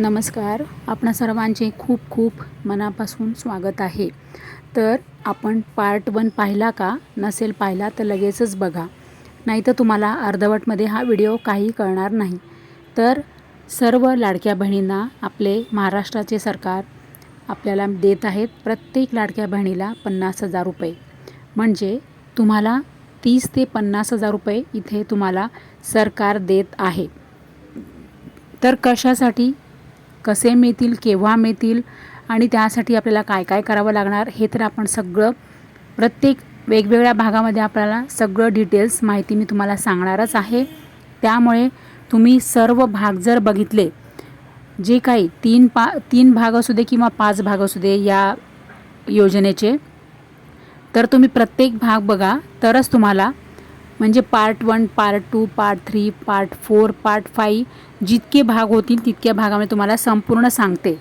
नमस्कार. आपणा सर्वांचे खूप खूप मनापासून स्वागत आहे. तर आपण पार्ट वन पाहिला का? नसेल पाहिला तर लगेचच बघा. नाही तर तुम्हाला अर्धवटमध्ये हा व्हिडिओ काही कळणार नाही. तर सर्व लाडक्या बहिणींना आपले महाराष्ट्राचे सरकार आपल्याला देत आहेत. प्रत्येक लाडक्या बहिणीला पन्नास हजार रुपये. म्हणजे तुम्हाला तीस ते पन्नास हजार रुपये इथे तुम्हाला सरकार देत आहे. तर कशासाठी कसे मिळतील केव्हा मिळतील आणि त्यासाठी आपल्याला काय काय करावं लागणार हे तर आपण सगळं प्रत्येक वेगवेगळ्या भागामध्ये आपल्याला सगळं डिटेल्स माहिती मी तुम्हाला सांगणारच आहे. त्यामुळे तुम्ही सर्व भाग जर बघितले जे काही तीन पा तीन भाग असू दे किंवा पाच भाग असू दे या योजनेचे तर तुम्ही प्रत्येक भाग बघा तरच तुम्हाला म्हणजे part one part two part three part four part five जितके भाग होतील तितक्या भागामध्ये तुम्हाला संपूर्ण सांगते.